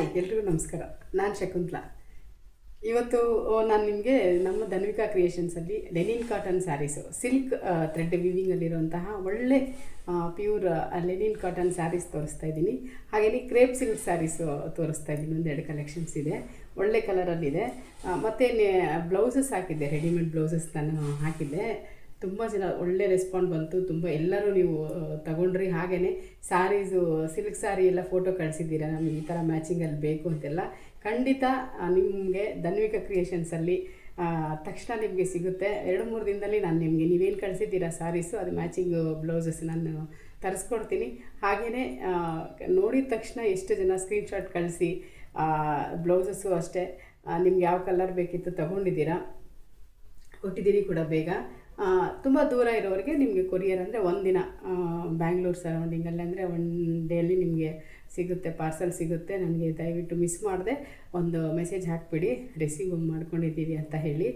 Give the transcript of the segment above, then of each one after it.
Hi, ಎಲ್ರಿಗೂ ನಮಸ್ಕಾರ. ನಾನು ಶಕುಂತ್ಲಾ. ಇವತ್ತು ನಾನು ನಿಮಗೆ ನಮ್ಮ Dhanvika ಕ್ರಿಯೇಷನ್ಸಲ್ಲಿ linen cotton sarees silk thread ವಿವಿಂಗಲ್ಲಿರುವಂತಹ ಒಳ್ಳೆ ಪ್ಯೂರ್ ಲೆನಿನ್ ಕಾಟನ್ ಸ್ಯಾರೀಸ್ ತೋರಿಸ್ತಾ ಇದ್ದೀನಿ. ಹಾಗೆಯೇ ಕ್ರೇಪ್ ಸಿಲ್ಕ್ ಸ್ಯಾರೀಸು ತೋರಿಸ್ತಾ ಇದ್ದೀನಿ. ಒಂದೆರಡು ಕಲೆಕ್ಷನ್ಸ್ ಇದೆ. ಒಳ್ಳೆ ಕಲರಲ್ಲಿದೆ ಮತ್ತು ಬ್ಲೌಸಸ್ ಹಾಕಿದ್ದೆ. ರೆಡಿಮೇಡ್ ಬ್ಲೌಸಸ್ ನಾನು ಹಾಕಿದ್ದೆ. ತುಂಬ ಜನ ಒಳ್ಳೆ ರೆಸ್ಪಾಂಡ್ ಬಂತು. ತುಂಬ ಎಲ್ಲರೂ ನೀವು ತಗೊಂಡ್ರಿ ಹಾಗೆಯೇ ಸ್ಯಾರೀಸು ಸಿಲ್ಕ್ ಸ್ಯಾರಿ ಎಲ್ಲ ಫೋಟೋ ಕಳಿಸಿದ್ದೀರಾ? ನಮಗೆ ಈ ಥರ ಮ್ಯಾಚಿಂಗಲ್ಲಿ ಬೇಕು ಅಂತೆಲ್ಲ. ಖಂಡಿತ ನಿಮಗೆ ಧನ್ವಿಕಾ ಕ್ರಿಯೇಷನ್ಸಲ್ಲಿ ತಕ್ಷಣ ನಿಮಗೆ ಸಿಗುತ್ತೆ. ಎರಡು ಮೂರು ದಿನದಲ್ಲಿ ನಾನು ನಿಮಗೆ ನೀವೇನು ಕಳಿಸಿದ್ದೀರಾ ಸ್ಯಾರೀಸು ಅದು ಮ್ಯಾಚಿಂಗ್ ಬ್ಲೌಸಸ್ ನಾನು ತರಿಸ್ಕೊಡ್ತೀನಿ. ಹಾಗೆಯೇ ನೋಡಿದ ತಕ್ಷಣ ಎಷ್ಟು ಜನ ಸ್ಕ್ರೀನ್ಶಾಟ್ ಕಳಿಸಿ ಬ್ಲೌಸಸ್ಸು ಅಷ್ಟೇ ನಿಮ್ಗೆ ಯಾವ ಕಲರ್ ಬೇಕಿತ್ತು ತಗೊಂಡಿದ್ದೀರಾ? ಕೊಟ್ಟಿದ್ದೀನಿ ಕೂಡ ಬೇಗ. ತುಂಬ ದೂರ ಇರೋರಿಗೆ ನಿಮಗೆ ಕೊರಿಯರ್ ಅಂದರೆ ಒಂದಿನ ಬ್ಯಾಂಗ್ಳೂರು ಸರೌಂಡಿಂಗಲ್ಲಿ ಅಂದರೆ ಒನ್ ಡೇಲಿ ನಿಮಗೆ ಸಿಗುತ್ತೆ ಪಾರ್ಸಲ್ ಸಿಗುತ್ತೆ. ನನಗೆ ದಯವಿಟ್ಟು ಮಿಸ್ ಮಾಡದೆ, ಒಂದು ಮೆಸೇಜ್ ಹಾಕಿಬಿಡಿ. ರಿಸೀವ್ ಮಾಡ್ಕೊಂಡಿದ್ದೀವಿ ಅಂತ ಹೇಳಿ.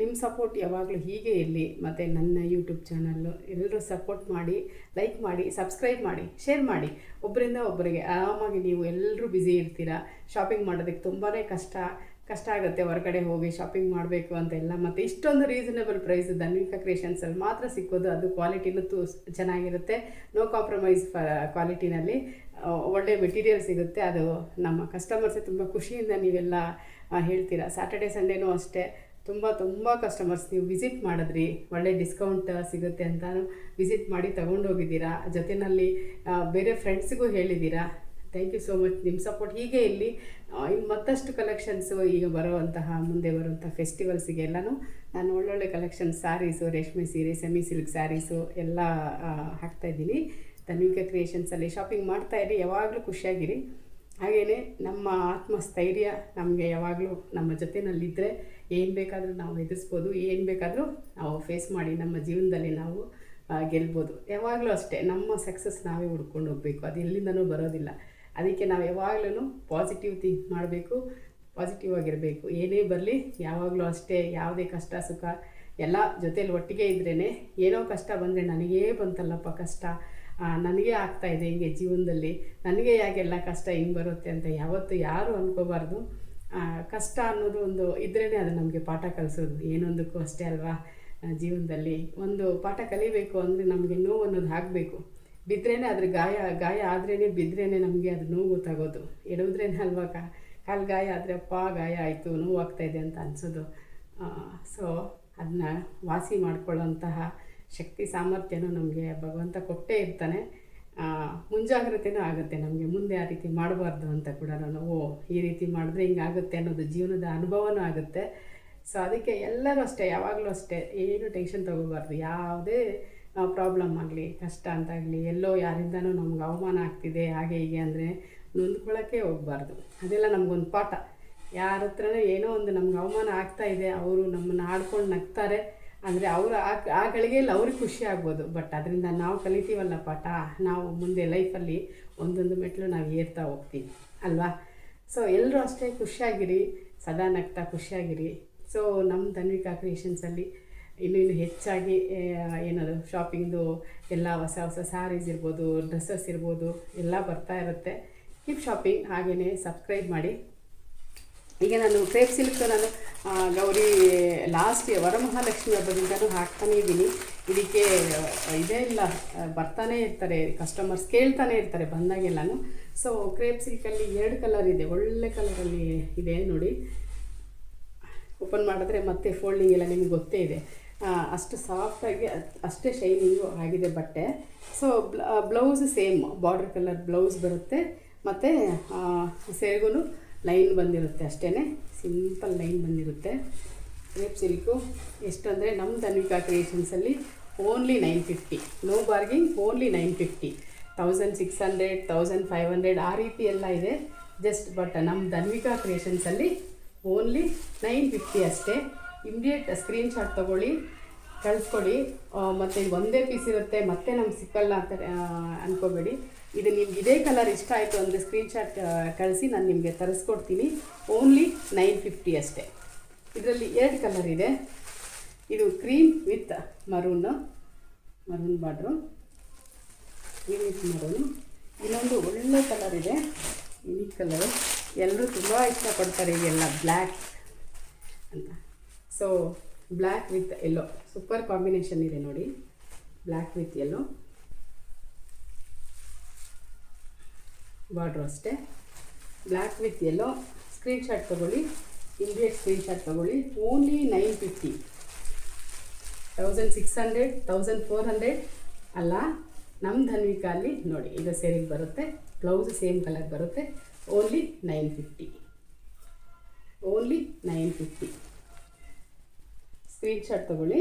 ನಿಮ್ಮ ಸಪೋರ್ಟ್ ಯಾವಾಗಲೂ ಹೀಗೆ ಇರಲಿ. ಮತ್ತು ನನ್ನ ಯೂಟ್ಯೂಬ್ ಚಾನಲ್ಲು ಎಲ್ಲರೂ ಸಪೋರ್ಟ್ ಮಾಡಿ ಲೈಕ್ ಮಾಡಿ ಸಬ್ಸ್ಕ್ರೈಬ್ ಮಾಡಿ ಶೇರ್ ಮಾಡಿ. ಒಬ್ಬರಿಂದ ಒಬ್ಬರಿಗೆ ಆರಾಮಾಗಿ ನೀವು ಎಲ್ಲರೂ ಬ್ಯುಸಿ ಇರ್ತೀರ. ಶಾಪಿಂಗ್ ಮಾಡೋದಕ್ಕೆ ತುಂಬಾ ಕಷ್ಟ. ಕಷ್ಟ ಆಗುತ್ತೆ ಹೊರಗಡೆ ಹೋಗಿ ಶಾಪಿಂಗ್ ಮಾಡಬೇಕು ಅಂತೆಲ್ಲ. ಮತ್ತು ಇಷ್ಟೊಂದು ರೀಸನೇಬಲ್ ಪ್ರೈಸ್ ಧನ್ವಿಕಾ ಕ್ರಿಯೇಷನ್ಸಲ್ಲಿ ಮಾತ್ರ ಸಿಕ್ಕೋದು, ಅದು ಕ್ವಾಲಿಟಿನೂ ತು ಚೆನ್ನಾಗಿರುತ್ತೆ. ನೋ ಕಾಂಪ್ರಮೈಸ್ ಫ ಕ್ವಾಲಿಟಿನಲ್ಲಿ ಒಳ್ಳೆ ಮೆಟೀರಿಯಲ್ ಸಿಗುತ್ತೆ. ಅದು ನಮ್ಮ ಕಸ್ಟಮರ್ಸೇ ತುಂಬ ಖುಷಿಯಿಂದ ನೀವೆಲ್ಲ ಹೇಳ್ತೀರಾ. ಸ್ಯಾಟರ್ಡೆ ಸಂಡೇನೂ ಅಷ್ಟೇ. ತುಂಬ ತುಂಬ ಕಸ್ಟಮರ್ಸ್ ನೀವು ವಿಸಿಟ್ ಮಾಡಿದ್ರಿ. ಒಳ್ಳೆ ಡಿಸ್ಕೌಂಟ್ ಸಿಗುತ್ತೆ ಅಂತಾನು ವಿಸಿಟ್ ಮಾಡಿ ತೊಗೊಂಡೋಗಿದ್ದೀರಾ. ಜೊತೆಯಲ್ಲಿ ಬೇರೆ ಫ್ರೆಂಡ್ಸಿಗೂ ಹೇಳಿದ್ದೀರಾ. ಥ್ಯಾಂಕ್ ಯು ಸೋ ಮಚ್ ನಿಮ್ಮ ಸಪೋರ್ಟ್ ಹೀಗೆ ಇಲ್ಲಿ ಇನ್ನು ಮತ್ತಷ್ಟು ಕಲೆಕ್ಷನ್ಸು ಈಗ ಬರುವಂತಹ, ಮುಂದೆ ಬರುವಂಥ ಫೆಸ್ಟಿವಲ್ಸಿಗೆ ಎಲ್ಲನೂ ನಾನು ಒಳ್ಳೊಳ್ಳೆ ಕಲೆಕ್ಷನ್ ಸ್ಯಾರೀಸು ರೇಷ್ಮೆ ಸೀರೆ ಸೆಮಿ ಸಿಲ್ಕ್ ಸ್ಯಾರೀಸು ಎಲ್ಲ ಹಾಕ್ತಾ ಇದ್ದೀನಿ. ಧನ್ವಿಕಾ ಕ್ರಿಯೇಷನ್ಸಲ್ಲಿ ಶಾಪಿಂಗ್ ಮಾಡ್ತಾ ಇರಿ, ಯಾವಾಗಲೂ ಖುಷಿಯಾಗಿರಿ. ಹಾಗೆಯೇ ನಮ್ಮ ಆತ್ಮಸ್ಥೈರ್ಯ ನಮಗೆ ಯಾವಾಗಲೂ ನಮ್ಮ ಜೊತೆನಲ್ಲಿದ್ದರೆ ಏನು ಬೇಕಾದರೂ ನಾವು ಎದುರಿಸ್ಬೋದು, ಏನು ಬೇಕಾದರೂ ನಾವು ಫೇಸ್ ಮಾಡಿ ನಮ್ಮ ಜೀವನದಲ್ಲಿ ನಾವು ಗೆಲ್ಬೋದು. ಯಾವಾಗಲೂ ಅಷ್ಟೇ, ನಮ್ಮ ಸಕ್ಸಸ್ ನಾವೇ ಹುಡ್ಕೊಂಡು ಹೋಗಬೇಕು. ಅದು ಎಲ್ಲಿಂದನೂ ಬರೋದಿಲ್ಲ. ಅದಕ್ಕೆ ನಾವು ಯಾವಾಗಲೂ ಪಾಸಿಟಿವ್ ಥಿಂಕ್ ಮಾಡಬೇಕು ಪಾಸಿಟಿವ್ ಆಗಿರಬೇಕು. ಏನೇ ಬರಲಿ ಯಾವಾಗಲೂ ಅಷ್ಟೇ, ಯಾವುದೇ ಕಷ್ಟ, ಸುಖ, ಎಲ್ಲ ಜೊತೇಲಿ ಒಟ್ಟಿಗೆ ಇದ್ರೇ ಏನೋ ಕಷ್ಟ ಬಂದರೆ ನನಗೇ ಬಂತಲ್ಲಪ್ಪ ಕಷ್ಟ. ನನಗೆ ಆಗ್ತಾ ಇದೆ ಹಿಂಗೆ ಜೀವನದಲ್ಲಿ. ನನಗೆ ಯಾಕೆಲ್ಲ ಕಷ್ಟ ಹಿಂಗೆ ಬರುತ್ತೆ ಅಂತ ಯಾವತ್ತು ಯಾರೂ ಅಂದ್ಕೋಬಾರ್ದು ಕಷ್ಟ ಅನ್ನೋದು ಒಂದು ಇದ್ರೇ ಅದು ನಮಗೆ ಪಾಠ ಕಲಿಸೋದು. ಏನೊಂದಕ್ಕೂ ಅಷ್ಟೇ ಅಲ್ವಾ? ಜೀವನದಲ್ಲಿ ಒಂದು ಪಾಠ ಕಲಿಬೇಕು ಅಂದರೆ ನಮಗೆ ನೋವು ಅನ್ನೋದು ಆಗಬೇಕು. ಬಿದ್ರೇ ಅದ್ರ ಗಾಯ ಗಾಯ ಆದ್ರೇ ಬಿದ್ರೇನೆ ನಮಗೆ ಅದು ನೋವು ಗೊತ್ತಾಗೋದು. ಎಡವುದ್ರೇ ಅಲ್ವಾ ಕಾಲು ಗಾಯ ಆದರೆ ಅಪ್ಪ ಗಾಯ ಆಯಿತು, ನೋವು ಇದೆ ಅಂತ ಅನಿಸೋದು. ಸೊ ಅದನ್ನ ವಾಸಿ ಮಾಡ್ಕೊಳ್ಳೋಂತಹ ಶಕ್ತಿ ಸಾಮರ್ಥ್ಯನೂ ನಮಗೆ ಭಗವಂತ ಕೊಟ್ಟೇ ಇರ್ತಾನೆ. ಮುಂಜಾಗ್ರತೆನೂ ಆಗುತ್ತೆ ನಮಗೆ, ಮುಂದೆ ಆ ರೀತಿ ಮಾಡಬಾರ್ದು ಅಂತ ಕೂಡ ನಾನು, ಓ, ಈ ರೀತಿ ಮಾಡಿದ್ರೆ ಹಿಂಗಾಗುತ್ತೆ ಅನ್ನೋದು ಜೀವನದ ಅನುಭವನೂ ಆಗುತ್ತೆ. ಸೊ ಅದಕ್ಕೆ ಎಲ್ಲರೂ ಅಷ್ಟೇ, ಯಾವಾಗಲೂ ಅಷ್ಟೇ, ಏನು ಟೆನ್ಷನ್ ತಗೋಬಾರ್ದು. ಯಾವುದೇ ಪ್ರಾಬ್ಲಮ್ ಆಗಲಿ, ಕಷ್ಟ ಅಂತಾಗಲಿ ಎಲ್ಲೋ ಯಾರಿಂದನೂ ನಮ್ಗೆ ಅವಮಾನ ಆಗ್ತಿದೆ, ಹಾಗೆ ಹೀಗೆ ಅಂದರೆ ನೊಂದ್ಕೊಳ್ಳೋಕ್ಕೆ ಹೋಗಬಾರ್ದು. ಅದೆಲ್ಲ ನಮಗೊಂದು ಪಾಠ. ಯಾರ ಹತ್ರನೂ ಏನೋ ಒಂದು ನಮ್ಗೆ ಅವಮಾನ ಆಗ್ತಾ ಇದೆ, ಅವರು ನಮ್ಮನ್ನು ಆಡ್ಕೊಂಡು ನಗ್ತಾರೆ ಅಂದರೆ ಅವರು ಆ ಗಳಿಗೆಯಲ್ಲಿ ಅವ್ರಿಗೆ ಖುಷಿ ಆಗ್ಬೋದು. ಬಟ್ ಅದರಿಂದ ನಾವು ಕಲಿತೀವಲ್ಲ ಪಾಠ, ನಾವು ಮುಂದೆ ಲೈಫಲ್ಲಿ ಒಂದೊಂದು ಮೆಟ್ಲು ನಾವು ಏರ್ತಾ ಹೋಗ್ತೀವಿ, ಅಲ್ವಾ? ಸೊ ಎಲ್ಲರೂ ಅಷ್ಟೇ ಖುಷಿಯಾಗಿರಿ, ಸದಾ ನಗ್ತಾ ಖುಷಿಯಾಗಿರಿ. ಸೊ ನಮ್ಮ ಧನ್ವಿಕಾ ಕ್ರಿಯೇಷನ್ಸಲ್ಲಿ ಇನ್ನೂ ಇನ್ನು ಹೆಚ್ಚಾಗಿ ಏನದು ಶಾಪಿಂಗ್ದು ಎಲ್ಲ ಹೊಸ ಹೊಸ ಸ್ಯಾರೀಸ್ ಇರ್ಬೋದು ಡ್ರೆಸ್ಸಸ್ ಇರ್ಬೋದು, ಎಲ್ಲ ಬರ್ತಾ ಇರುತ್ತೆ. ಕೀಪ್ ಶಾಪಿಂಗ್ ಹಾಗೆಯೇ ಸಬ್ಸ್ಕ್ರೈಬ್ ಮಾಡಿ. ಈಗ ನಾನು ಕ್ರೇಪ್ ಸಿಲ್ಕ್ ನಾನು ಗೌರಿ ಲಾಸ್ಟ್ ವರಮಹಾಲಕ್ಷ್ಮಿ ಹಬ್ಬದಿಂದನೂ ಹಾಕ್ತಾನೇ ಇದ್ದೀನಿ. ಇದಕ್ಕೆ, ಇದೇ ಇಲ್ಲ, ಬರ್ತಾನೆ ಇರ್ತಾರೆ ಕಸ್ಟಮರ್ಸ್ ಕೇಳ್ತಾನೆ ಇರ್ತಾರೆ ಬಂದಾಗೆಲ್ಲನೂ. ಸೊ ಕ್ರೇಪ್ ಸಿಲ್ಕಲ್ಲಿ ಎರಡು ಕಲರ್ ಇದೆ, ಒಳ್ಳೆ ಕಲರಲ್ಲಿ ಇದೆ ನೋಡಿ. ಓಪನ್ ಮಾಡಿದ್ರೆ ಮತ್ತೆ ಫೋಲ್ಡಿಂಗ್ ಎಲ್ಲ ನಿಮ್ಗೆ ಗೊತ್ತೇ ಇದೆ. ಅಷ್ಟು ಸಾಫ್ಟಾಗಿ ಅಷ್ಟೇ ಶೈನಿಂಗು ಆಗಿದೆ ಬಟ್ಟೆ. So blouse same border colour blouse ಬರುತ್ತೆ. ಮತ್ತು ಸೇರ್ಗೂ ಲೈನ್ ಬಂದಿರುತ್ತೆ ಅಷ್ಟೇ ಸಿಂಪಲ್ ಲೈನ್ ಬಂದಿರುತ್ತೆ. ರೇಪ್ ಸಿಲ್ಕು ಎಷ್ಟು ಅಂದರೆ ನಮ್ಮ Dhanvika ಕ್ರಿಯೇಷನ್ಸಲ್ಲಿ only nine fifty no bargaining only nine fifty thousand six hundred thousand five hundred ಆ ರೀತಿ ಎಲ್ಲ ಇದೆ. ಜಸ್ಟ್ ಬಟ್ ನಮ್ಮ ಧನ್ವಿಕಾ ಕ್ರಿಯೇಷನ್ಸಲ್ಲಿ ಓನ್ಲಿ ನೈನ್ ಫಿಫ್ಟಿ ಅಷ್ಟೇ. ಇಮ್ಡಿಯೇಟ್ ಸ್ಕ್ರೀನ್ಶಾಟ್ ತೊಗೊಳ್ಳಿ, ಕಳಿಸ್ಕೊಡಿ. ಮತ್ತು ಒಂದೇ ಪೀಸ್ ಇರುತ್ತೆ, ಮತ್ತೆ ನಮ್ಗೆ ಸಿಕ್ಕಲ್ಲ ಅಂತ ಅಂದ್ಕೋಬೇಡಿ ಇದು ನಿಮ್ಗೆ ಇದೇ ಕಲರ್ ಇಷ್ಟ ಆಯಿತು ಅಂದರೆ ಸ್ಕ್ರೀನ್ಶಾಟ್ ಕಳಿಸಿ, ನಾನು ನಿಮಗೆ ತರಿಸ್ಕೊಡ್ತೀನಿ. ಓನ್ಲಿ ನೈನ್ ಫಿಫ್ಟಿ ಅಷ್ಟೇ. ಇದರಲ್ಲಿ ಎರಡು ಕಲರ್ ಇದೆ. ಇದು cream with maroon maroon border cream with maroon ಇನ್ನೊಂದು ಒಳ್ಳೆ ಕಲರ್ ಇದೆ. ಈ ಕಲರ್ ಎಲ್ಲರೂ ತುಂಬ ಇಷ್ಟಪಡ್ತಾರೆ ಇದೆಲ್ಲ ಬ್ಲ್ಯಾಕ್ ಅಂತ. So black with yellow super combination ಇದೆ ನೋಡಿ. ಬ್ಲ್ಯಾಕ್ ವಿತ್ ಎಲ್ಲೋ ಬಾರ್ಡ್ರು ಅಷ್ಟೇ. ಬ್ಲ್ಯಾಕ್ ವಿತ್ ಎಲ್ಲೋ ಸ್ಕ್ರೀನ್ಶಾಟ್ ತೊಗೊಳ್ಳಿ. ಇಮ್ಡಿಯೇಟ್ ಸ್ಕ್ರೀನ್ಶಾಟ್ ತೊಗೊಳ್ಳಿ. Only nine fifty thousand six hundred thousand four hundred ಅಲ್ಲ ನಮ್ಮ ಧನ್ವಿಕಾಲಿ ನೋಡಿ ಇದು ಸೇರಿಗೆ ಬರುತ್ತೆ. ಬ್ಲೌಸ್ ಸೇಮ್ ಕಲರ್ ಬರುತ್ತೆ. Only nine fifty only nine fifty screenshot ತೊಗೊಳ್ಳಿ.